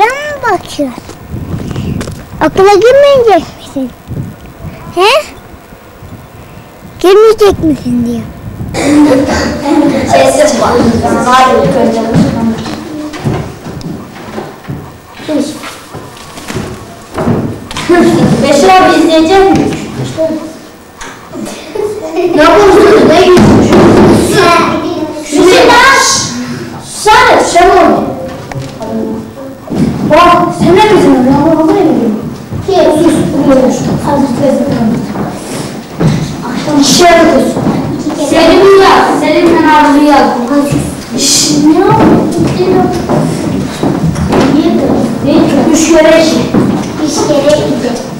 mı bakıyorsun? Okula girmeyecek misin? He? Girmeyecek misin diyor. Sesim var. Var önce. Beşir abi izleyecek mi? Ne konuşuyorsun? Bak, sen ne bizim? Bunu buraya mı gidiyorum? Ki, sus, uyumuş. Azıcık tezgah Akşam işe yapıyorsun. Selim yaz, Selim'le Arzu yaz. Şşş, ne yapıyorsun? Ne yapıyorsun? Üç kere gereği Üç kere işi.